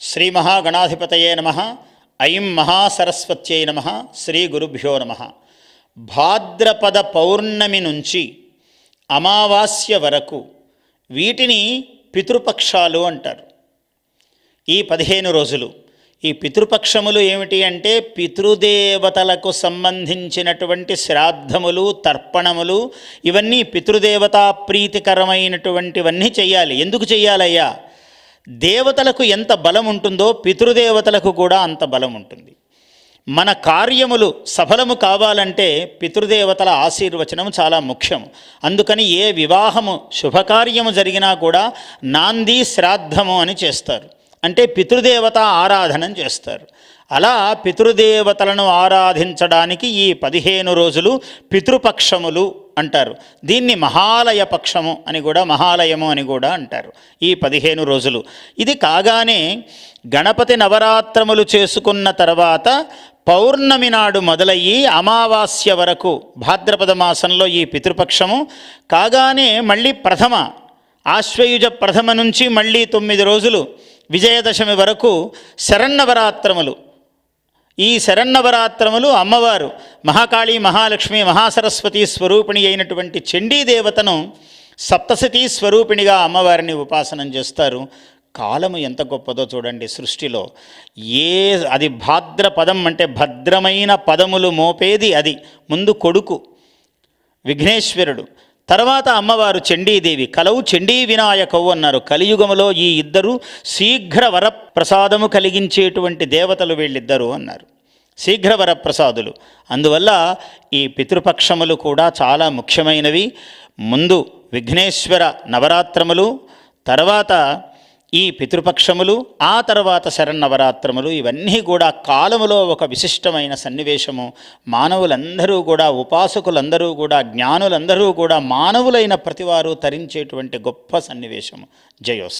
శ్రీ మహాగణాధిపతయే నమ. ఐం మహాసరస్వత్యై నమ. శ్రీ గురుభ్యో నమ. భాద్రపద పౌర్ణమి నుంచి అమావాస్య వరకు వీటిని పితృపక్షాలు అంటారు. ఈ పదిహేను రోజులు ఈ పితృపక్షములు ఏమిటి అంటే పితృదేవతలకు సంబంధించినటువంటి శ్రాద్ధములు తర్పణములు ఇవన్నీ పితృదేవతా ప్రీతికరమైనటువంటివన్నీ చెయ్యాలి. ఎందుకు చెయ్యాలయ్యా? దేవతలకు ఎంత బలం ఉంటుందో పితృదేవతలకు కూడా అంత బలం ఉంటుంది. మన కార్యములు సఫలము కావాలంటే పితృదేవతల ఆశీర్వచనం చాలా ముఖ్యం. అందుకని ఏ వివాహము శుభకార్యము జరిగినా కూడా నాంది శ్రాద్ధము అని చేస్తారు. అంటే పితృదేవత ఆరాధన చేస్తారు. అలా పితృదేవతలను ఆరాధించడానికి ఈ పదిహేను రోజులు పితృపక్షములు అంటారు. దీన్ని మహాలయ పక్షము అని కూడా మహాలయము అని కూడా అంటారు. ఈ పదిహేను రోజులు. ఇది కాగానే గణపతి నవరాత్రములు చేసుకున్న తర్వాత పౌర్ణమి నాడు మొదలయ్యి అమావాస్య వరకు భాద్రపద మాసంలో ఈ పితృపక్షము కాగానే మళ్ళీ ప్రథమ ఆశ్వయుజ ప్రథమ నుంచి మళ్ళీ తొమ్మిది రోజులు విజయదశమి వరకు శరన్నవరాత్రములు ఈ శరన్నవరాత్రములు అమ్మవారు మహాకాళి మహాలక్ష్మి మహాసరస్వతి స్వరూపిణి అయినటువంటి చండీదేవతను సప్తశతీ స్వరూపిణిగా అమ్మవారిని ఉపాసనం చేస్తారు. కాలము ఎంత గొప్పదో చూడండి సృష్టిలో. ఏ అది భాద్రపదం అంటే భద్రమైన పదములు మోపేది అది. ముందు కొడుకు విఘ్నేశ్వరుడు తర్వాత అమ్మవారు చండీదేవి కలవు చండీ వినాయకవు అన్నారు. కలియుగములో ఈ ఇద్దరు శీఘ్ర వరప్రసాదము కలిగించేటువంటి దేవతలు వీళ్ళిద్దరు అన్నారు. శీఘ్ర వరప్రసాదులు. అందువల్ల ఈ పితృపక్షములు కూడా చాలా ముఖ్యమైనవి. ముందు విఘ్నేశ్వర నవరాత్రములు తర్వాత ఈ పితృపక్షములు ఆ తర్వాత శరన్నవరాత్రములు ఇవన్నీ కూడా కాలములో ఒక విశిష్టమైన సన్నివేశము. మానవులందరూ కూడా ఉపాసకులందరూ కూడా జ్ఞానులందరూ కూడా మానవులైన ప్రతివారు తరించేటువంటి గొప్ప సన్నివేశము. జయోస్